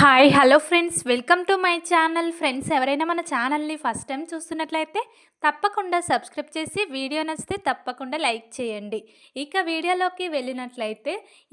Hi hello friends welcome to my channel friends ఎవరైనా మన ఛానల్ని ఫస్ట్ టైం చూస్తున్నట్లయితే తప్పకుండా సబ్స్క్రైబ్ చేసి వీడియో నచ్చితే తప్పకుండా లైక్ చేయండి. ఇక వీడియోలోకి వెళ్ళినట్లయితే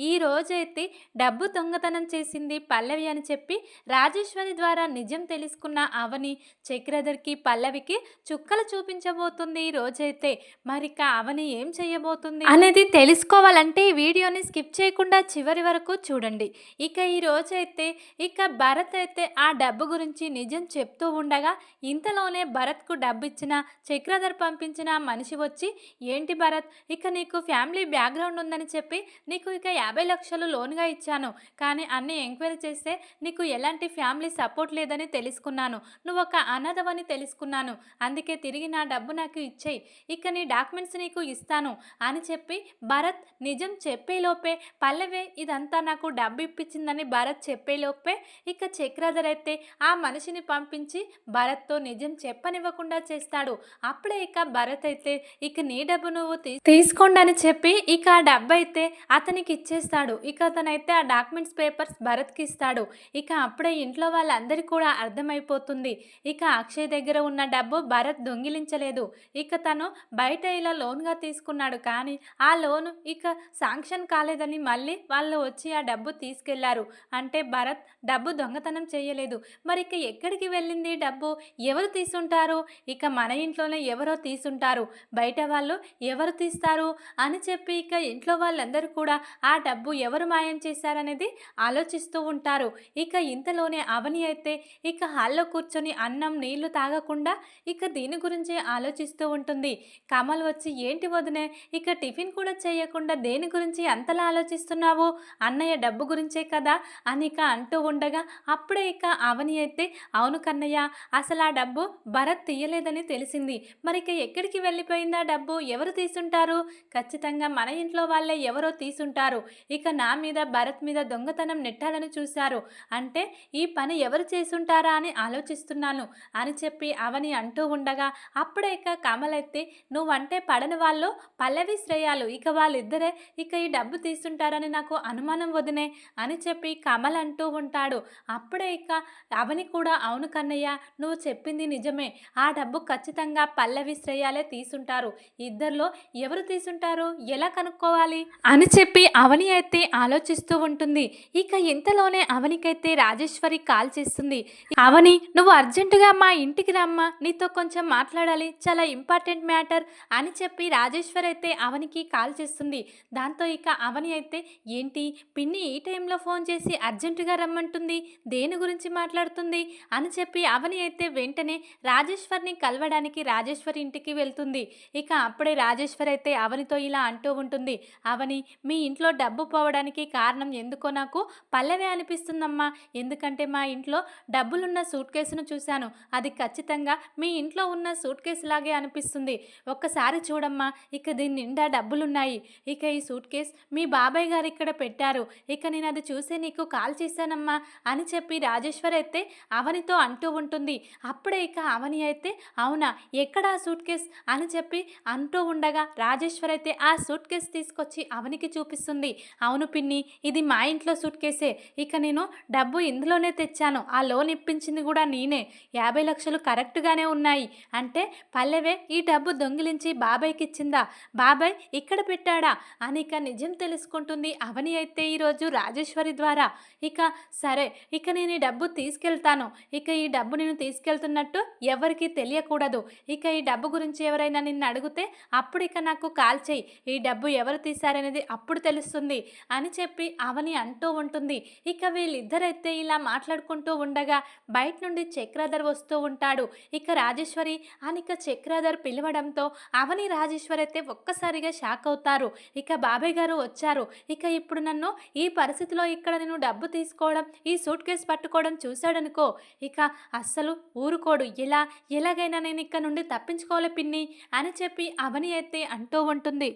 ఈ రోజైతే డబ్బు దొంగతనం చేసింది పల్లవి అని చెప్పి రాజేశ్వరి ద్వారా నిజం తెలుసుకున్న అవని చక్రధర్కి పల్లవికి చుక్కలు చూపించబోతుంది ఈ రోజైతే. మరిక అవని ఏం చేయబోతుంది అనేది తెలుసుకోవాలంటే ఈ వీడియోని స్కిప్ చేయకుండా చివరి వరకు చూడండి. ఇక ఈ రోజైతే ఇక ఇక భరత్ అయితే ఆ డబ్బు గురించి నిజం చెప్తూ ఉండగా ఇంతలోనే భరత్కు డబ్బు ఇచ్చిన చక్రధర్ పంపించిన మనిషి వచ్చి ఏంటి భరత్ ఇక నీకు ఫ్యామిలీ బ్యాక్గ్రౌండ్ ఉందని చెప్పి నీకు ఇక యాభై లక్షలు లోన్గా ఇచ్చాను. కానీ అన్ని ఎంక్వైరీ చేస్తే నీకు ఎలాంటి ఫ్యామిలీ సపోర్ట్ లేదని తెలుసుకున్నాను. నువ్వు ఒక అనాథవని తెలుసుకున్నాను. అందుకే తిరిగి నా డబ్బు నాకు ఇచ్చేయి. ఇక నీ డాక్యుమెంట్స్ నీకు ఇస్తాను అని చెప్పి భరత్ నిజం చెప్పేలోపే పల్లవే ఇదంతా నాకు డబ్బు ఇప్పించిందని భరత్ చెప్పేలోపే ఇక చక్రధర్ అయితే ఆ మనిషిని పంపించి భరత్తో నిజం చెప్పనివ్వకుండా చేస్తాడు. అప్పుడే ఇక భరత్ అయితే ఇక నీ డబ్బు నువ్వు తీసుకోండి అని చెప్పి ఇక ఆ డబ్బు అయితే అతనికి ఇచ్చేస్తాడు. ఇక అతనైతే ఆ డాక్యుమెంట్స్ పేపర్స్ భరత్కి ఇస్తాడు. ఇక అప్పుడే ఇంట్లో వాళ్ళందరికీ కూడా అర్థమైపోతుంది. ఇక అక్షయ్ దగ్గర ఉన్న డబ్బు భరత్ దొంగిలించలేదు. ఇక తను బయట ఇలా లోన్గా తీసుకున్నాడు. కానీ ఆ లోను ఇక శాంక్షన్ కాలేదని మళ్ళీ వాళ్ళు వచ్చి ఆ డబ్బు తీసుకెళ్ళారు. అంటే భరత్ డబ్బు దొంగతనం చేయలేదు. మరి ఇక ఎక్కడికి వెళ్ళింది డబ్బు? ఎవరు తీసుంటారు? ఇక మన ఇంట్లోనే ఎవరో తీసుంటారు. బయట వాళ్ళు ఎవరు తీస్తారు? అని చెప్పి ఇక ఇంట్లో వాళ్ళందరూ కూడా ఆ డబ్బు ఎవరు మాయం చేశారనేది ఆలోచిస్తూ ఉంటారు. ఇక ఇంతలోనే అవని అయితే ఇక హాల్లో కూర్చొని అన్నం నీళ్ళు తాగకుండా ఇక దీని గురించే ఆలోచిస్తూ ఉంటుంది. కమల్ వచ్చి ఏంటి వదినే ఇక టిఫిన్ కూడా చేయకుండా దేని గురించి అంతలా ఆలోచిస్తున్నావు? అన్నయ్య డబ్బు గురించే కదా? అని ఇక అంటూ ఉండగా అప్పుడే ఇక అవని అయితే అవును కన్నయ్య అసలు ఆ డబ్బు భరత్ తీయలేదని తెలిసింది. మరి ఎక్కడికి వెళ్ళిపోయిందా డబ్బు? ఎవరు తీసుంటారు? ఖచ్చితంగా మన ఇంట్లో వాళ్ళే ఎవరో తీసుంటారు. ఇక నా మీద భరత్ మీద దొంగతనం నెట్టాలని చూశారు. అంటే ఈ పని ఎవరు చేసుంటారా అని ఆలోచిస్తున్నాను అని చెప్పి అవని అంటూ ఉండగా అప్పుడే ఇక కమల్ అయితే నువ్వంటే పడని వాళ్ళు పల్లవి శ్రేయాలు ఇక వాళ్ళిద్దరే ఇక ఈ డబ్బు తీసుంటారని నాకు అనుమానం వదినే అని చెప్పి కమల్ అంటూ ఉంటాడు. అప్పుడే ఇక అవని కూడా అవును కన్నయ్య నువ్వు చెప్పింది నిజమే. ఆ డబ్బు ఖచ్చితంగా పల్లవి శ్రేయాలే తీసుంటారు. ఇద్దరిలో ఎవరు తీసుంటారు? ఎలా కనుక్కోవాలి? అని చెప్పి అవని అయితే ఆలోచిస్తూ ఉంటుంది. ఇక ఇంతలోనే అవనికైతే రాజేశ్వరి కాల్ చేస్తుంది. అవని నువ్వు అర్జెంటుగా మా ఇంటికి రమ్మా. నీతో కొంచెం మాట్లాడాలి. చాలా ఇంపార్టెంట్ మ్యాటర్ అని చెప్పి రాజేశ్వరి అయితే అవనికి కాల్ చేస్తుంది. దాంతో ఇక అవని అయితే ఏంటి? పిన్ని ఈ టైంలో ఫోన్ చేసి అర్జెంటుగా ఉంటుంది దేని గురించి మాట్లాడుతుంది? అని చెప్పి అవని అయితే వెంటనే రాజేశ్వర్ని కలవడానికి రాజేశ్వరి ఇంటికి వెళ్తుంది. ఇక అప్పుడే రాజేశ్వరి అయితే అవనితో ఇలా అంటూ ఉంటుంది. అవని మీ ఇంట్లో డబ్బు పోవడానికి కారణం ఎందుకో నాకు? పల్లవే అనిపిస్తుందమ్మా. ఎందుకంటే మా ఇంట్లో డబ్బులున్న సూట్ కేసును చూశాను. అది ఖచ్చితంగా మీ ఇంట్లో ఉన్న సూట్ కేసు లాగే అనిపిస్తుంది. ఒక్కసారి చూడమ్మా. ఇక దీని నిండా డబ్బులున్నాయి. ఇక ఈ సూట్ కేస్ మీ బాబాయ్ గారు ఇక్కడ పెట్టారు. ఇక నేను అది చూసే నీకు కాల్ చేశానమ్మా. అని చెప్పి రాజేశ్వరి అయితే అవనితో అంటూ ఉంటుంది. అప్పుడే ఇక అవని అయితే అవునా ఎక్కడ సూట్ కేస్ అని చెప్పి అంటూ ఉండగా రాజేశ్వరి అయితే ఆ సూట్ కేస్ తీసుకొచ్చి అవనికి చూపిస్తుంది. అవును పిన్ని ఇది మా ఇంట్లో సూట్ కేసే. ఇక నేను డబ్బు ఇందులోనే తెచ్చాను. ఆ లోన్ ఇప్పించింది కూడా నేనే. యాభై లక్షలు కరెక్ట్గానే ఉన్నాయి. అంటే పల్లెవే ఈ డబ్బు దొంగిలించి బాబాయ్కి ఇచ్చిందా? బాబాయ్ ఇక్కడ పెట్టాడా? అని ఇక నిజం తెలుసుకుంటుంది అవని అయితే ఈరోజు రాజేశ్వరి ద్వారా. ఇక సరే ఇక నేను ఈ డబ్బు తీసుకెళ్తాను. ఇక ఈ డబ్బు నేను తీసుకెళ్తున్నట్టు ఎవరికీ తెలియకూడదు. ఇక ఈ డబ్బు గురించి ఎవరైనా నిన్ను అడిగితే అప్పుడు ఇక నాకు కాల్ చేయి. ఈ డబ్బు ఎవరు తీశారనేది అప్పుడు తెలుస్తుంది అని చెప్పి అవని అంటూ ఉంటుంది. ఇక వీళ్ళిద్దరైతే ఇలా మాట్లాడుకుంటూ ఉండగా బయట నుండి చక్రాధర్ వస్తూ ఉంటాడు. ఇక రాజేశ్వరి అని ఇక చక్రధర్ పిలవడంతో అవని రాజేశ్వరి అయితే ఒక్కసారిగా షాక్ అవుతారు. ఇక బాబాయ్ గారు వచ్చారు. ఇక ఇప్పుడు నన్ను ఈ పరిస్థితిలో ఇక్కడ నేను డబ్బు తీసుకోవడం ఈ సూట్ కేసు పట్టుకోవడం చూశాడనుకో ఇక అస్సలు ఊరుకోడు. ఎలా ఎలాగైనా నేను ఇక్కడ నుండి తప్పించుకోవాలి పిన్ని అని చెప్పి అవని అయితే అంటూ ఉంటుంది.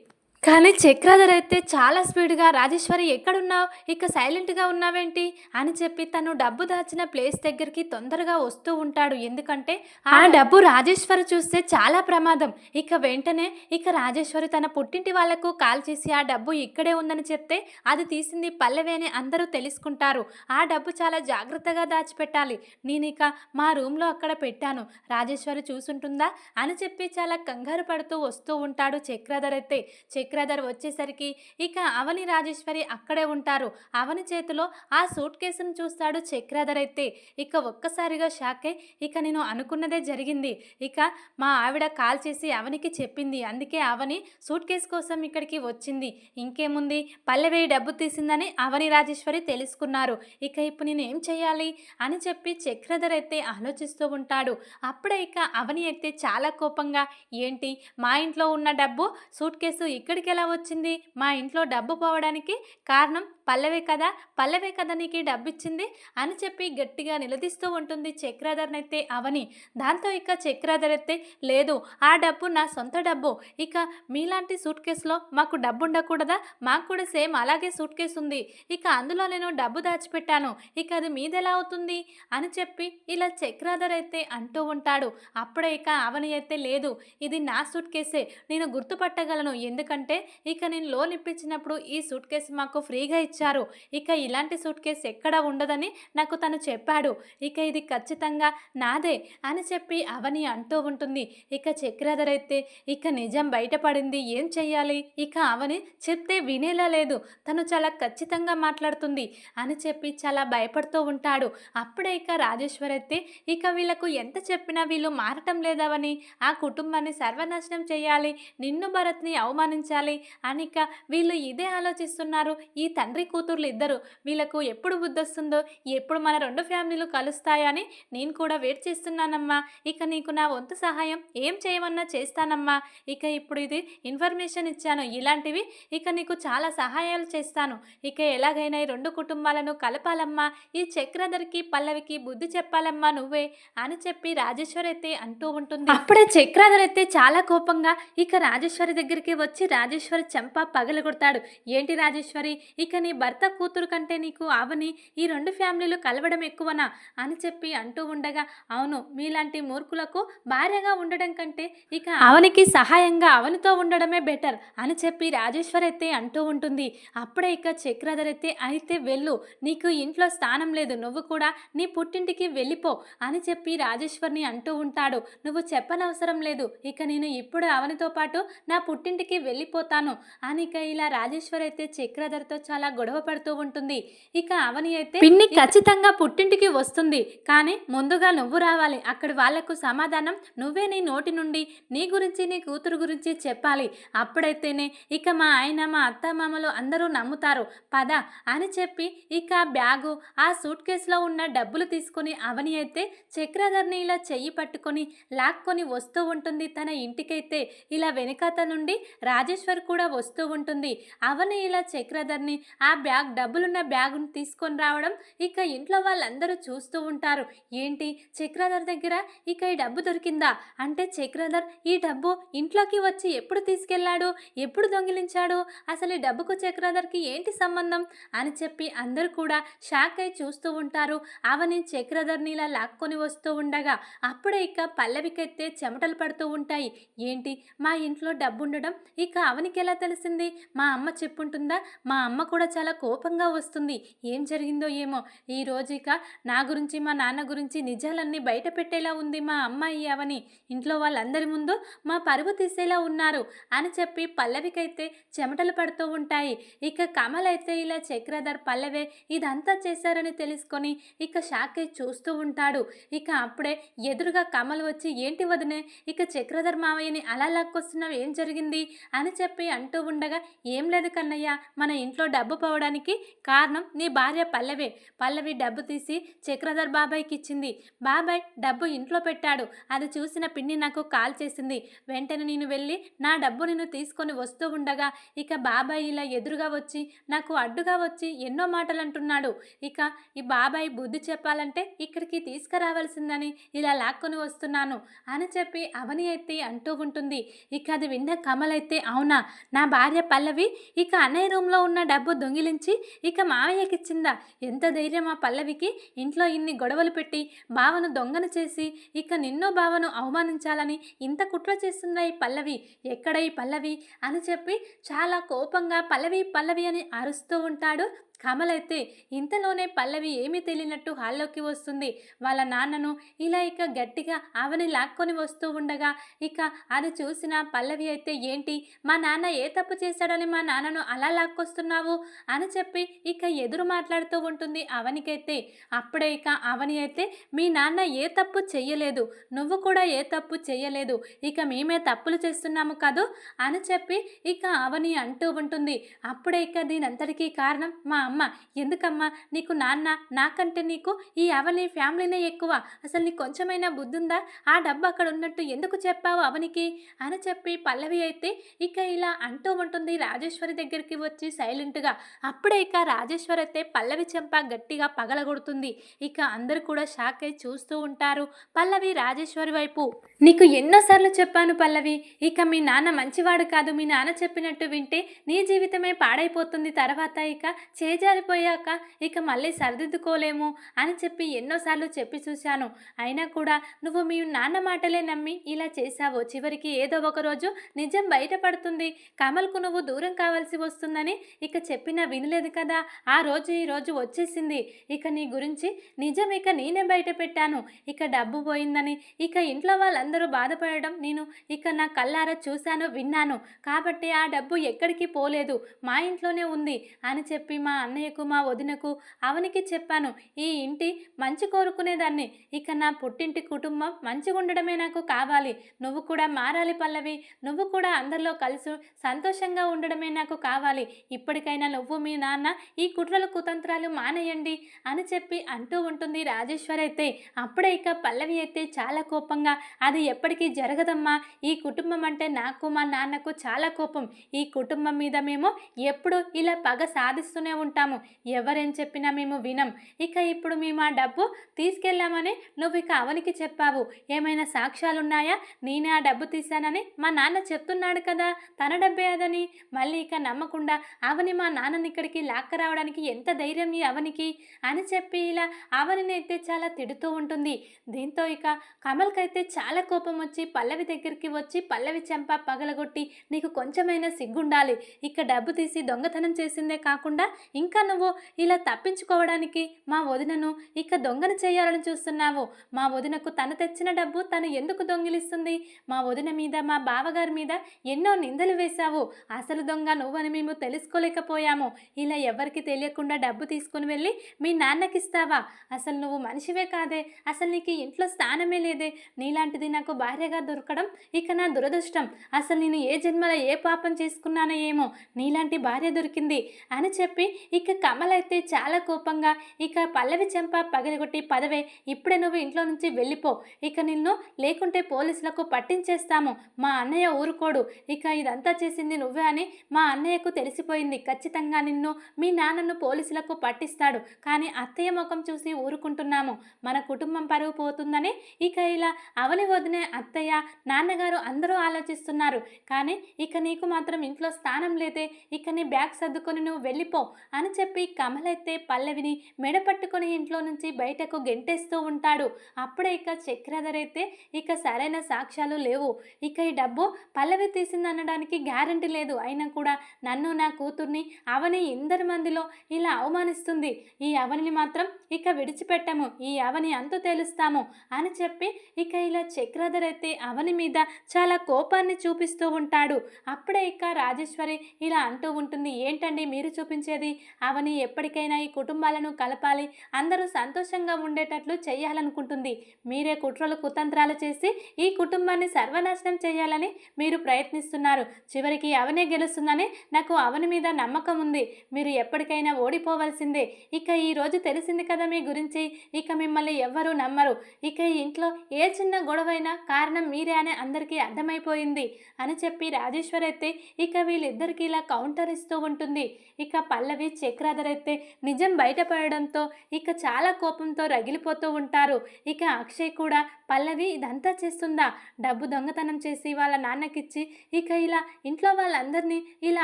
కానీ చక్రాధర్ అయితే చాలా స్పీడ్‌గా రాజేశ్వరి ఎక్కడున్నావు? ఇక సైలెంట్‌గా ఉన్నావేంటి? అని చెప్పి తను డబ్బు దాచిన ప్లేస్ దగ్గరికి తొందరగా వస్తూ ఉంటాడు. ఎందుకంటే ఆ డబ్బు రాజేశ్వరి చూస్తే చాలా ప్రమాదం. ఇక వెంటనే ఇక రాజేశ్వరి తన పుట్టింటి వాళ్ళకు కాల్ చేసి ఆ డబ్బు ఇక్కడే ఉందని చెప్తే అది తీసింది పల్లవి అని అందరూ తెలుసుకుంటారు. ఆ డబ్బు చాలా జాగ్రత్తగా దాచిపెట్టాలి. నేనిక మా రూమ్‌లో అక్కడ పెట్టాను. రాజేశ్వరి చూసుంటుందా? అని చెప్పి చాలా కంగారు పడుతూ వస్తూ ఉంటాడు చక్రాధర్ అయితే. చక్రాధర్ వచ్చేసరికి ఇక అవని రాజేశ్వరి అక్కడే ఉంటారు. అవని చేతిలో ఆ సూట్ కేసును చూస్తాడు చక్రాధర్ అయితే. ఇక ఒక్కసారిగా షాక్ అయి ఇక నేను అనుకున్నదే జరిగింది. ఇక మా ఆవిడ కాల్ చేసి అవనికి చెప్పింది. అందుకే అవని సూట్ కేసు కోసం ఇక్కడికి వచ్చింది. ఇంకేముంది పల్లవి డబ్బు తీసిందని అవని రాజేశ్వరి తెలుసుకున్నారు. ఇక ఇప్పుడు నేను ఏం చేయాలి? అని చెప్పి చక్రధర్ అయితే ఆలోచిస్తూ ఉంటాడు. అప్పుడే ఇక అవని అయితే చాలా కోపంగా ఏంటి మా ఇంట్లో ఉన్న డబ్బు సూట్ కేసు ఇక్కడికెలా వచ్చింది? మా ఇంట్లో డబ్బు పోవడానికి కారణం పల్లవే కదా! పల్లవే కదా నీకీ డబ్బిచ్చింది అని చెప్పి గట్టిగా నిలదీస్తూ ఉంటుంది చక్రాధర్‌నైతే అవని. దాంతో ఇక చక్రాధర్ అయితే లేదు ఆ డబ్బు నా సొంత డబ్బు. ఇక మీలాంటి సూట్ కేసులో మాకు డబ్బుండకూడదా? మాకు కూడా సేమ్ అలాగే సూట్ కేసు ఉంది. ఇక అందులో నేను డబ్బు దాచిపెట్టాను. ఇక అది మీదెలా అవుతుంది? అని చెప్పి ఇలా చక్రాధర్ అయితే అంటూ ఉంటాడు. అప్పుడే ఇక అవని అయితే లేదు ఇది నా సూట్ కేసే. నేను గుర్తుపట్టగలను. ఎందుకంటే ఇక నేను లోన్ ఇప్పించినప్పుడు ఈ సూట్ కేసు మాకు ఫ్రీగా ఇచ్చారు. ఇక ఇలాంటి సూట్ కేస్ ఎక్కడ ఉండదని నాకు తను చెప్పాడు. ఇక ఇది ఖచ్చితంగా నాదే అని చెప్పి అవని అంటూ ఉంటుంది. ఇక చక్రధర్ అయితే ఇక నిజం బయటపడింది. ఏం చెయ్యాలి? ఇక అవని చెప్తే వినేలా లేదు. తను చాలా ఖచ్చితంగా మాట్లాడుతుంది అని చెప్పి చాలా భయపడుతూ ఉంటాడు. అప్పుడే ఇక రాజేశ్వర్ అయితే ఇక వీళ్ళకు ఎంత చెప్పినా వీళ్ళు మారటం లేదవని ఆ కుటుంబాన్ని సర్వనాశనం చేయాలి. నిన్ను భరత్‌ని అవమానించాలి అని ఇక వీళ్ళు ఇదే ఆలోచిస్తున్నారు. ఈ తండ్రి కూతుర్లు ఇద్దరు. వీళ్ళకు ఎప్పుడు బుద్ధొస్తుందో, ఎప్పుడు మన రెండు ఫ్యామిలీలు కలుస్తాయని నేను కూడా వెయిట్ చేస్తున్నానమ్మా. ఇక నీకు నా వంతు సహాయం ఏం చేయమన్నా చేస్తానమ్మా. ఇక ఇప్పుడు ఇది ఇన్ఫర్మేషన్ ఇచ్చాను. ఇలాంటివి ఇక నీకు చాలా సహాయాలు చేస్తాను. ఇక ఎలాగైనా ఈ రెండు కుటుంబాలను కలపాలమ్మా. ఈ చక్రధర్‌కి, పల్లవికి బుద్ధి చెప్పాలమ్మా నువ్వే అని చెప్పి రాజేశ్వరి అయితే అంటూ ఉంటుంది. అప్పుడే చక్రధర్ అయితే చాలా కోపంగా ఇక రాజేశ్వరి దగ్గరికి వచ్చి రాజేశ్వరి చెంప పగలగొడతాడు. ఏంటి రాజేశ్వరి ఇక నీ భర్త కూతురు కంటే నీకు అవని ఈ రెండు ఫ్యామిలీలు కలవడం ఎక్కువనా? అని చెప్పి అంటూ ఉండగా అవును మీలాంటి మూర్ఖులకు భార్యగా ఉండడం కంటే ఇక అవనికి సహాయంగా అవనితో ఉండడమే బెటర్ అని చెప్పి రాజేశ్వర్ అయితే అంటూ ఉంటుంది. అప్పుడే ఇక చక్రధర్ అయితే అయితే వెళ్ళు. నీకు ఇంట్లో స్థానం లేదు. నువ్వు కూడా నీ పుట్టింటికి వెళ్ళిపో అని చెప్పి రాజేశ్వరిని అంటూ ఉంటాడు. నువ్వు చెప్పనవసరం లేదు. ఇక నేను ఇప్పుడు అవనితో పాటు నా పుట్టింటికి వెళ్ళిపోతాను అని ఇక ఇలా రాజేశ్వర్ అయితే చక్రధర్‌తో చాలా గొడవ పడుతూ ఉంటుంది. ఇక అవని అయితే పిన్ని ఖచ్చితంగా పుట్టింటికి వస్తుంది. కానీ ముందుగా నువ్వు రావాలి. అక్కడి వాళ్ళకు సమాధానం నువ్వే నీ నోటి నుండి నీ గురించి నీ కూతురు గురించి చెప్పాలి. అప్పుడైతేనే ఇక మా ఆయన మా అత్తామామలు అందరూ నమ్ముతారు. పద అని చెప్పి ఇక బ్యాగు ఆ సూట్ కేస్‌లో ఉన్న డబ్బులు తీసుకొని అవని అయితే చక్రధర్‌ని ఇలా చెయ్యి పట్టుకొని లాక్కొని వస్తూ ఉంటుంది తన ఇంటికైతే. ఇలా వెనకాత నుండి రాజేశ్వరి కూడా వస్తూ ఉంటుంది. అవని ఇలా చక్రధర్‌ని ఆ ఆ బ్యాగ్ డబ్బులున్న బ్యాగును తీసుకొని రావడం ఇక ఇంట్లో వాళ్ళందరూ చూస్తూ ఉంటారు. ఏంటి చక్రధర్ దగ్గర ఇక ఈ డబ్బు దొరికిందా? అంటే చక్రధర్ ఈ డబ్బు ఇంట్లోకి వచ్చి ఎప్పుడు తీసుకెళ్ళాడు? ఎప్పుడు దొంగిలించాడు? అసలు ఈ డబ్బుకు చక్రధర్‌కి ఏంటి సంబంధం? అని చెప్పి అందరూ కూడా షాక్ అయి చూస్తూ ఉంటారు. అవని చక్రధర్‌ని ఇలా లాక్కొని వస్తూ ఉండగా అప్పుడే ఇక పల్లవికైతే చెమటలు పడుతూ ఉంటాయి. ఏంటి మా ఇంట్లో డబ్బు ఉండడం ఇక అవనికి ఎలా తెలిసింది? మా అమ్మ చెప్పుంటుందా? మా అమ్మ కూడా చాలా కోపంగా వస్తుంది. ఏం జరిగిందో ఏమో! ఈ ఇక నా గురించి మా నాన్న గురించి నిజాలన్నీ బయట పెట్టేలా ఉంది మా అమ్మాయి అవని. ఇంట్లో వాళ్ళందరి ముందు మా పరువు తీసేలా ఉన్నారు అని చెప్పి పల్లవికైతే చెమటలు పడుతూ ఉంటాయి. ఇక కమల్ అయితే ఇలా చక్రధర్ పల్లవే ఇదంతా చేశారని తెలుసుకొని ఇక షాకే చూస్తూ ఉంటాడు. ఇక అప్పుడే ఎదురుగా కమల్ వచ్చి ఏంటి వదినే ఇక చక్రధర్ మావయ్యని అలా లాక్కొస్తున్నావు ఏం జరిగింది? అని చెప్పి అంటూ ఉండగా ఏం లేదు కన్నయ్య మన ఇంట్లో డబ్బు తప్పించుకోవడానికి కారణం నీ భార్య పల్లవే. పల్లవి డబ్బు తీసి చక్రధర్ బాబాయ్కి ఇచ్చింది బాబాయ్ డబ్బు ఇంట్లో పెట్టాడు. అది చూసిన పిన్ని నాకు కాల్ చేసింది. వెంటనే నేను వెళ్ళి నా డబ్బు నేను తీసుకొని వస్తూ ఉండగా ఇక బాబాయ్ ఇలా ఎదురుగా వచ్చి నాకు అడ్డుగా వచ్చి ఎన్నో మాటలు అంటున్నాడు ఇక ఈ బాబాయ్ బుద్ధి చెప్పాలంటే ఇక్కడికి తీసుకురావాల్సిందని ఇలా లాక్కొని వస్తున్నాను అని చెప్పి అవని అయితే అంటూ ఉంటుంది. ఇక అది విన్న కమల్ అయితే అవునా? నా భార్య పల్లవి? ఇక అన్నయ్య రూమ్లో ఉన్న డబ్బు దొంగిలించి ఇక మావయ్యకిచ్చిందా ఎంత ధైర్యం ఆ పల్లవికి? ఇంట్లో ఇన్ని గొడవలు పెట్టి బావను దొంగన చేసి ఇక నిన్నో బావను అవమానించాలని ఇంత కుట్ర చేస్తుందా ఈ పల్లవి? ఎక్కడ ఈ పల్లవి? అని చెప్పి చాలా కోపంగా పల్లవి పల్లవి అని అరుస్తూ ఉంటాడు కమల్ అయితే ఇంతలోనే పల్లవి ఏమీ తెలియనట్టు హాల్లోకి వస్తుంది. వాళ్ళ నాన్నను ఇలా ఇక గట్టిగా ఆవని లాక్కొని వస్తూ ఉండగా ఇక అది చూసిన పల్లవి అయితే ఏంటి? మా నాన్న ఏ తప్పు చేశాడని మా నాన్నను అలా లాక్కొస్తున్నావు? అని చెప్పి ఇక ఎదురు మాట్లాడుతూ ఉంటుంది అవనికైతే. అప్పుడే ఇక అవని అయితే మీ నాన్న ఏ తప్పు చెయ్యలేదు. నువ్వు కూడా ఏ తప్పు చెయ్యలేదు. ఇక మేమే తప్పులు చేస్తున్నాము కదూ? అని చెప్పి ఇక అవని అంటూ ఉంటుంది. అప్పుడే ఇక దీనంతటికీ కారణం మా అమ్మ ఎందుకమ్మా? నీకు నాన్న నాకంటే నీకు ఈ అవని ఫ్యామిలీనే ఎక్కువ. అసలు నీకు కొంచెమైనా బుద్ధుందా? ఆ డబ్బు అక్కడ ఉన్నట్టు ఎందుకు చెప్పావు అవనికి? అని చెప్పి పల్లవి అయితే ఇక ఇలా అంటూ ఉంటుంది రాజేశ్వరి దగ్గరికి వచ్చి సైలెంట్గా. అప్పుడే ఇక రాజేశ్వరి అయితే పల్లవి చెంప గట్టిగా పగలగొడుతుంది. ఇక అందరు కూడా షాక్ అయి చూస్తూ ఉంటారు పల్లవి రాజేశ్వరి వైపు. నీకు ఎన్నోసార్లు చెప్పాను పల్లవి ఇక మీ నాన్న మంచివాడు కాదు. మీ నాన్న చెప్పినట్టు వింటే నీ జీవితమే పాడైపోతుంది. తర్వాత ఇక చే చేజారిపోయాక ఇక మళ్ళీ సరిదిద్దుకోలేము అని చెప్పి ఎన్నోసార్లు చెప్పి చూశాను. అయినా కూడా నువ్వు మీ నాన్న మాటలే నమ్మి ఇలా చేశావు? చివరికి ఏదో ఒక రోజు నిజం బయటపడుతుంది. కమల్కు నువ్వు దూరం కావాల్సి వస్తుందని ఇక చెప్పినా వినలేదు కదా? ఆ రోజు ఈ రోజు వచ్చేసింది. ఇక నీ గురించి నిజం ఇక నేనే బయట పెట్టాను ఇక డబ్బు పోయిందని ఇక ఇంట్లో వాళ్ళందరూ బాధపడడం నేను ఇక నా కళ్ళారా చూశాను విన్నాను. కాబట్టి ఆ డబ్బు ఎక్కడికి పోలేదు. మా ఇంట్లోనే ఉంది అని చెప్పి మా అన్నయ్యకు మా వదినకు అవనికి చెప్పాను. ఈ ఇంటి మంచి కోరుకునేదాన్ని. ఇక నా పుట్టింటి కుటుంబం మంచిగా ఉండడమే నాకు కావాలి. నువ్వు కూడా మారాలి పల్లవి. నువ్వు కూడా అందరిలో కలిసి సంతోషంగా ఉండడమే నాకు కావాలి. ఇప్పటికైనా నువ్వు మీ నాన్న ఈ కుట్రల కుతంత్రాలు మానేయండి అని చెప్పి అంటూ ఉంటుంది రాజేశ్వరి అయితే. అప్పుడే ఇక పల్లవి అయితే చాలా కోపంగా అది ఎప్పటికీ జరగదమ్మా. ఈ కుటుంబం అంటే నాకు మా నాన్నకు చాలా కోపం. ఈ కుటుంబం మీద మేము ఎప్పుడు ఇలా పగ సాధిస్తూనే ఉంటాం. ఉంటాము ఎవరేం చెప్పినా మేము వినం. ఇక ఇప్పుడు మేము ఆ డబ్బు తీసుకెళ్ళామని నువ్వు ఇక అవనికి చెప్పావు. ఏమైనా సాక్ష్యాలు ఉన్నాయా నేనే ఆ డబ్బు తీశానని మా నాన్న చెప్తున్నాడు కదా. తన డబ్బే అదని. మళ్ళీ ఇక నమ్మకుండా అవని మా నాన్నని ఇక్కడికి లాక్క రావడానికి ఎంత ధైర్యం ఈ అవనికి? అని చెప్పి ఇలా అవనిని అయితే చాలా తిడుతూ ఉంటుంది. దీంతో ఇక కమల్కైతే చాలా కోపం వచ్చి పల్లవి దగ్గరికి వచ్చి పల్లవి చెంప పగలగొట్టి నీకు కొంచెమైనా సిగ్గుండాలి. ఇక డబ్బు తీసి దొంగతనం చేసిందే కాకుండా ఇంకా ఇంకా నువ్వు ఇలా తప్పించుకోవడానికి మా వదినను ఇక దొంగను చేయాలని చూస్తున్నావు. మా వదినకు తను తెచ్చిన డబ్బు తను ఎందుకు దొంగిలిస్తుంది? మా వదిన మీద మా బావగారి మీద ఎన్నో నిందలు వేశావు. అసలు దొంగ నువ్వని మేము తెలుసుకోలేకపోయాము. ఇలా ఎవరికి తెలియకుండా డబ్బు తీసుకుని వెళ్ళి మీ నాన్నకిస్తావా? అసలు నువ్వు మనిషివే కాదే. అసలు నీకు ఇంట్లో స్థానమే లేదే. నీలాంటిది నాకు భార్యగా దొరకడం ఇక నా దురదృష్టం. అసలు నేను ఏ జన్మలో ఏ పాపం చేసుకున్నానో ఏమో నీలాంటి భార్య దొరికింది అని చెప్పి ఇక కమల్ అయితే చాలా కోపంగా ఇక పల్లవి చెంప పగలగొట్టి పదవే ఇప్పుడే నువ్వు ఇంట్లో నుంచి వెళ్ళిపో. ఇక నిన్ను లేకుంటే పోలీసులకు పట్టించేస్తాము. మా అన్నయ్య ఊరుకోడు. ఇక ఇదంతా చేసింది నువ్వే అని మా అన్నయ్యకు తెలిసిపోయింది. ఖచ్చితంగా నిన్ను మీ నాన్నను పోలీసులకు పట్టిస్తాడు. కానీ అత్తయ్య ముఖం చూసి ఊరుకుంటున్నాము. మన కుటుంబం పరువు పోతుందని ఇక ఇలా అవని వదినే అత్తయ్య నాన్నగారు అందరూ ఆలోచిస్తున్నారు. కానీ ఇక నీకు మాత్రం ఇంట్లో స్థానం లేదే. ఇక నీ బ్యాగ్ సర్దుకొని నువ్వు వెళ్ళిపో అని చెప్పి కమలైతే పల్లవిని మెడ పట్టుకుని ఇంట్లో నుంచి బయటకు గెంటేస్తూ ఉంటాడు. అప్పుడే ఇక చక్రధర్ అయితే ఇక సరైన సాక్ష్యాలు లేవు. ఇక ఈ డబ్బు పల్లవి తీసిందనడానికి గ్యారంటీ లేదు. అయినా కూడా నన్ను నా కూతుర్ని అవని ఇందరి మందిలో ఇలా అవమానిస్తుంది. ఈ అవనిని మాత్రం ఇక విడిచిపెట్టము. ఈ అవని అంతు తేలుస్తాము అని చెప్పి ఇక ఇలా చక్రధర్ అయితే అవని మీద చాలా కోపాన్ని చూపిస్తూ ఉంటాడు. అప్పుడే ఇక రాజేశ్వరి ఇలా అంటూ ఉంటుంది. ఏంటండి మీరు చూపించేది? అవని ఎప్పటికైనా ఈ కుటుంబాలను కలపాలి. అందరూ సంతోషంగా ఉండేటట్లు చేయాలనుకుంటుంది. మీరే కుట్రలు కుతంత్రాలు చేసి ఈ కుటుంబాన్ని సర్వనాశనం చేయాలని మీరు ప్రయత్నిస్తున్నారు. చివరికి అవనే గెలుస్తుందని నాకు అవని మీద నమ్మకం ఉంది. మీరు ఎప్పటికైనా ఓడిపోవలసిందే. ఇక ఈ రోజు తెలిసింది కదా మీ గురించి. ఇక మిమ్మల్ని ఎవ్వరూ నమ్మరు. ఇక ఈ ఇంట్లో ఏ చిన్న గొడవైనా కారణం మీరే అని అందరికీ అర్థమైపోయింది అని చెప్పి రాజేశ్వర్ అయితే ఇక వీళ్ళిద్దరికీ ఇలా కౌంటర్ ఇస్తూ ఉంటుంది. ఇక పల్లవి చక్రాధర్ అయితే నిజం బయటపడడంతో ఇక చాలా కోపంతో రగిలిపోతూ ఉంటారు. ఇక అక్షయ్ కూడా పల్లవి ఇదంతా చేస్తుందా? డబ్బు దొంగతనం చేసి వాళ్ళ నాన్నకిచ్చి ఇక ఇలా ఇంట్లో వాళ్ళందరినీ ఇలా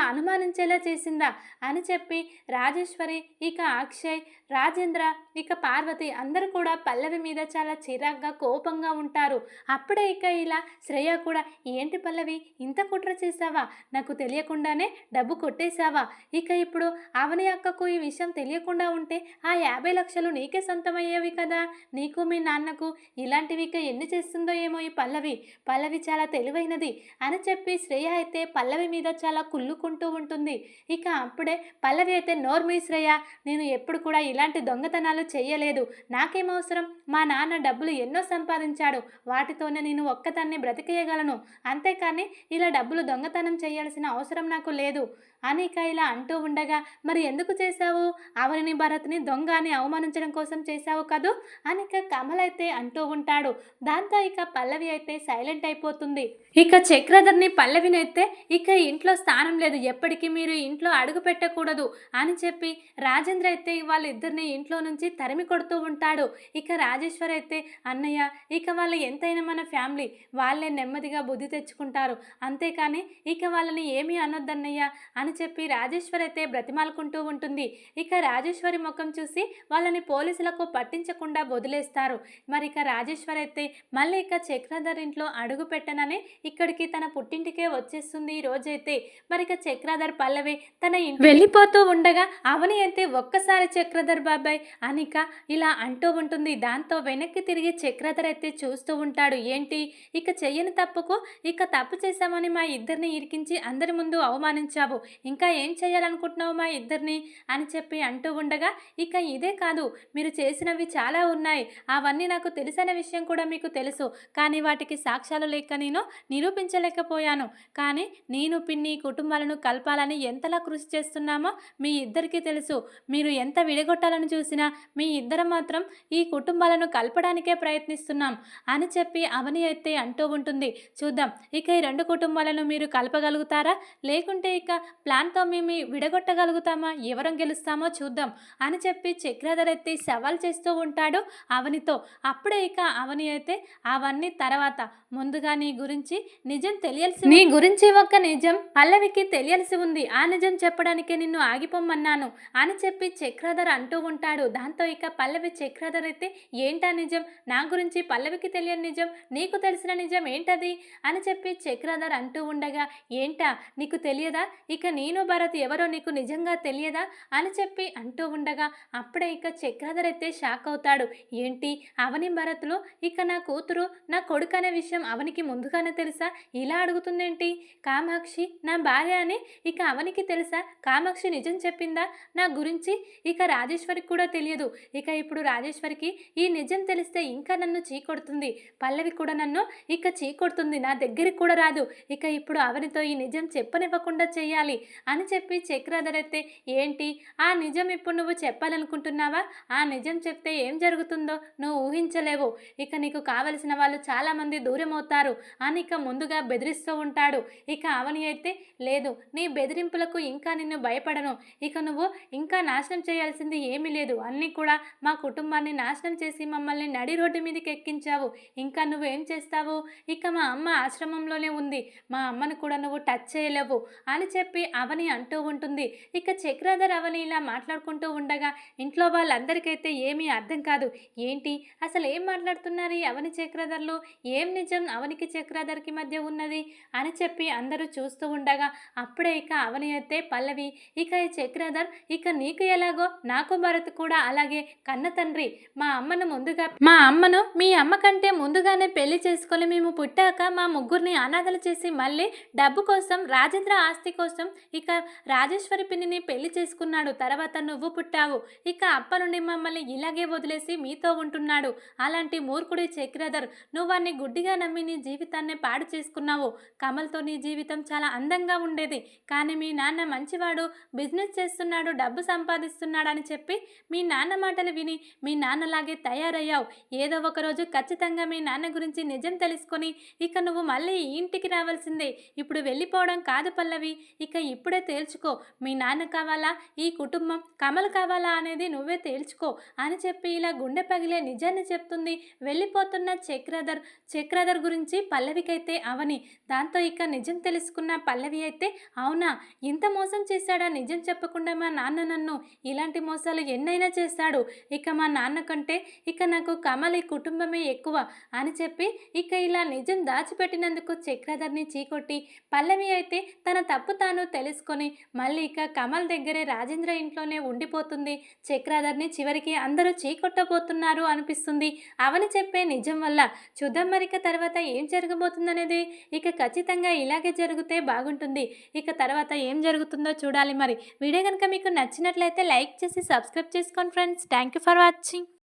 అనుమానించేలా చేసిందా? అని చెప్పి రాజేశ్వరి ఇక అక్షయ్ రాజేంద్ర ఇక పార్వతి అందరూ కూడా పల్లవి మీద చాలా చిరాగ్గా కోపంగా ఉంటారు. అప్పుడే ఇక ఇలా శ్రేయ కూడా ఏంటి పల్లవి ఇంత కుట్ర చేసావా? నాకు తెలియకుండానే డబ్బు కొట్టేశావా? ఇక ఇప్పుడు అవని అక్కకు ఈ విషయం తెలియకుండా ఉంటే ఆ యాభై లక్షలు నీకే సొంతమయ్యేవి కదా? నీకు మీ నాన్నకు ఇలాంటివి ఇక ఎన్ని చేస్తుందో ఏమో ఈ పల్లవి. పల్లవి చాలా తెలివైనది అని చెప్పి శ్రేయ అయితే పల్లవి మీద చాలా కుళ్ళుకుంటూ ఉంటుంది. ఇక అప్పుడే పల్లవి అయితే నోర్మీ శ్రేయ నేను ఎప్పుడు కూడా ఇలాంటి దొంగతనాలు చేయలేదు నాకేమవసరం మా నాన్న డబ్బులు ఎన్నో సంపాదించాడు. వాటితోనే నేను ఒక్కదాన్ని బ్రతికేయగలను. అంతేకాని ఇలా డబ్బులు దొంగతనం చేయాల్సిన అవసరం నాకు లేదు. అనేక ఇలా అంటూ ఉండగా మరి ఎందుకు చేశావు? అవనిని భరత్ని దొంగ అని అవమానించడం కోసం చేశావు కదూ? అనిక కమల్ అయితే అంటూ ఉంటాడు. దాంతో ఇక పల్లవి అయితే సైలెంట్ అయిపోతుంది. ఇక చక్రధర్ని పల్లవిని అయితే ఇక ఇంట్లో స్థానం లేదు. ఎప్పటికీ మీరు ఇంట్లో అడుగు పెట్టకూడదు అని చెప్పి రాజేంద్ర అయితే వాళ్ళిద్దరిని ఇంట్లో నుంచి తరిమి కొడుతూ ఉంటాడు. ఇక రాజేశ్వర్ అయితే అన్నయ్య ఇక వాళ్ళు ఎంతైనా మన ఫ్యామిలీ. వాళ్ళే నెమ్మదిగా బుద్ధి తెచ్చుకుంటారు. అంతేకాని ఇక వాళ్ళని ఏమీ అనొద్దన్నయ్య అని అని చెప్పి రాజేశ్వర్ అయితే బ్రతిమాలుకుంటూ ఉంటుంది. ఇక రాజేశ్వరి ముఖం చూసి వాళ్ళని పోలీసులకు పట్టించకుండా వదిలేస్తారు. మరి ఇక రాజేశ్వర్ అయితే మళ్ళీ ఇక చక్రధర్ ఇంట్లో అడుగు పెట్టనని ఇక్కడికి తన పుట్టింటికే వచ్చేస్తుంది ఈ రోజైతే. మరి ఇక చక్రధర్ పల్లవి తన ఇంటి వెళ్ళిపోతూ ఉండగా అవని అయితే ఒక్కసారి చక్రధర్ బాబాయ్ అనిక ఇలా అంటూ ఉంటుంది. దాంతో వెనక్కి తిరిగి చక్రధర్ అయితే చూస్తూ ఉంటాడు. ఏంటి? ఇక చెయ్యని తప్పుకు? ఇక తప్పు చేశామని మా ఇద్దరిని ఇరికించి అందరి ముందు అవమానించావు. ఇంకా ఏం చేయాలనుకుంటున్నావు మా ఇద్దరిని? అని చెప్పి అంటూ ఉండగా ఇక ఇదే కాదు మీరు చేసినవి చాలా ఉన్నాయి. అవన్నీ నాకు తెలిసిన విషయం కూడా మీకు తెలుసు. కానీ వాటికి సాక్ష్యాలు లేక నేను నిరూపించలేకపోయాను. కానీ నేను పిన్ని కుటుంబాలను కలపాలని ఎంతలా కృషి చేస్తున్నామో మీ ఇద్దరికీ తెలుసు. మీరు ఎంత విడగొట్టాలని చూసినా మీ ఇద్దరం మాత్రం ఈ కుటుంబాలను కలపడానికే ప్రయత్నిస్తున్నాం అని చెప్పి అవని అయితే అంటూ ఉంటుంది. చూద్దాం ఇక ఈ రెండు కుటుంబాలను మీరు కలపగలుగుతారా? లేకుంటే ఇక ప్లాన్తో మేము విడగొట్టగలుగుతామా? ఎవరం గెలుస్తామో చూద్దాం అని చెప్పి చక్రధర్ ఎత్తి సవాల్ చేస్తూ ఉంటాడు అవనితో. అప్పుడే ఇక అవని అయితే అవన్నీ తర్వాత. ముందుగా నీ గురించి నిజం తెలియాల్సి నీ గురించి ఒక నిజం పల్లవికి తెలియాల్సి ఉంది. ఆ నిజం చెప్పడానికి నిన్ను ఆగిపోమన్నాను అని చెప్పి చక్రధర్ అంటూ ఉంటాడు. దాంతో ఇక పల్లవి చక్రధర్ అయితే ఏంటా నిజం? నా గురించి పల్లవికి తెలియని నిజం? నీకు తెలిసిన నిజం ఏంటది? అని చెప్పి చక్రధర్ అంటూ ఉండగా ఏంటా? నీకు తెలియదా? ఇక నేను భరత్ ఎవరో నీకు నిజంగా తెలియదా అని చెప్పి అంటూ ఉండగా అప్పుడే ఇక చక్రధర్ అయితే షాక్ అవుతాడు. ఏంటి? అవని భరత్లో ఇక నా కూతురు నా కొడుకు అనే విషయం అవనికి ముందుగానే తెలుసా? ఇలా అడుగుతుందేంటి? కామాక్షి నా భార్య అని ఇక అవనికి తెలుసా? కామాక్షి నిజం చెప్పిందా? నా గురించి ఇక రాజేశ్వరికి కూడా తెలియదు. ఇక ఇప్పుడు రాజేశ్వరికి ఈ నిజం తెలిస్తే ఇంకా నన్ను చీకొడుతుంది పల్లవి కూడా నన్ను ఇక చీకొడుతుంది నా దగ్గరికి కూడా రాదు. ఇక ఇప్పుడు అవనితో ఈ నిజం చెప్పనివ్వకుండా చేయాలి. అని చెప్పి చక్రధర్ అయితే ఏంటి? ఆ నిజం ఇప్పుడు నువ్వు చెప్పాలనుకుంటున్నావా? ఆ నిజం చెప్తే ఏం జరుగుతుందో నువ్వు ఊహించలేవు. ఇక నీకు కావలసిన వాళ్ళు చాలామంది దూరం అవుతారు అని ఇక ముందుగా బెదిరిస్తూ ఉంటాడు. ఇక అవని అయితే లేదు నీ బెదిరింపులకు ఇంకా నిన్ను భయపడను. ఇక నువ్వు ఇంకా నాశనం చేయాల్సింది ఏమీ లేదు. అన్నీ కూడా మా కుటుంబాన్ని నాశనం చేసి మమ్మల్ని నడి రోడ్డు మీదకి ఎక్కించావు. ఇంకా నువ్వు ఏం చేస్తావు? ఇక మా అమ్మ ఆశ్రమంలోనే ఉంది. మా అమ్మను కూడా నువ్వు టచ్ చేయలేవు. అని చెప్పి అవని అంటూ ఉంటుంది. ఇక చక్రధర్ అవని ఇలా మాట్లాడుకుంటూ ఉండగా ఇంట్లో వాళ్ళందరికైతే ఏమీ అర్థం కాదు. ఏంటి? అసలు ఏం మాట్లాడుతున్నారు ఈ అవని చక్రధర్లు? ఏం నిజం అవనికి చక్రధర్కి మధ్య ఉన్నది? అని చెప్పి అందరూ చూస్తూ ఉండగా అప్పుడే ఇక అవని అయితే పల్లవి ఇక ఈ చక్రధర్ ఇక నీకు ఎలాగో? నాకు భరత్ కూడా అలాగే కన్న తండ్రి. మా అమ్మను ముందుగా మా అమ్మను మీ అమ్మ కంటే ముందుగానే పెళ్ళి చేసుకొని మేము పుట్టాక మా ముగ్గురిని అనాథలు చేసి మళ్ళీ డబ్బు కోసం రాజేంద్ర ఆస్తి కోసం ఇక రాజేశ్వరి పిన్నిని పెళ్ళి చేసుకున్నాడు తర్వాత నువ్వు పుట్టావు. ఇక అప్ప నుండి మమ్మల్ని ఇలాగే వదిలేసి మీతో ఉంటున్నాడు. అలాంటి మూర్ఖుడి చక్రధర్. నువ్వు గుడ్డిగా నమ్మి నీ జీవితాన్ని పాడు చేసుకున్నావు. కమల్తో నీ జీవితం చాలా అందంగా ఉండేది. కానీ మీ నాన్న మంచివాడు బిజినెస్ చేస్తున్నాడు డబ్బు సంపాదిస్తున్నాడని చెప్పి మీ నాన్న మాటలు విని మీ నాన్నలాగే తయారయ్యావు. ఏదో ఒకరోజు ఖచ్చితంగా మీ నాన్న గురించి నిజం తెలుసుకొని ఇక నువ్వు మళ్ళీ ఇంటికి రావాల్సిందే. ఇప్పుడు వెళ్ళిపోవడం కాదు పల్లవి. ఇక ఇప్పుడే తేల్చుకో. మీ నాన్న కావాలా? ఈ కుటుంబం కమలు కావాలా అనేది నువ్వే తేల్చుకో అని చెప్పి ఇలా గుండె పగిలే నిజాన్ని చెప్తుంది. వెళ్ళిపోతున్న చక్రధర్ చక్రధర్ గురించి పల్లవికైతే అవని. దాంతో ఇక నిజం తెలుసుకున్న పల్లవి అయితే అవునా? ఇంత మోసం చేశాడా నిజం చెప్పకుండా మా నాన్న నన్ను? ఇలాంటి మోసాలు ఎన్నైనా చేస్తాడు. ఇక మా నాన్న కంటే ఇక నాకు కమల్ ఈ కుటుంబమే ఎక్కువ అని చెప్పి ఇక ఇలా నిజం దాచిపెట్టినందుకు చక్రధర్ని చీకొట్టి పల్లవి అయితే తన తప్పు తాను తెలుసుకొని మళ్ళీ ఇక కమల్ దగ్గరే రాజేంద్ర ఇంట్లోనే ఉండిపోతుంది. చక్రాధర్ని చివరికి అందరూ చీకొట్టబోతున్నారు అనిపిస్తుంది. అవని చెప్పే నిజం వల్ల చూద్దాం మరిక తర్వాత ఏం జరగబోతుందనేది. ఇక ఖచ్చితంగా ఇలాగే జరిగితే బాగుంటుంది. ఇక తర్వాత ఏం జరుగుతుందో చూడాలి మరి. వీడియో కనుక మీకు నచ్చినట్లయితే లైక్ చేసి సబ్స్క్రైబ్ చేసుకోండి friends. Thank you for watching.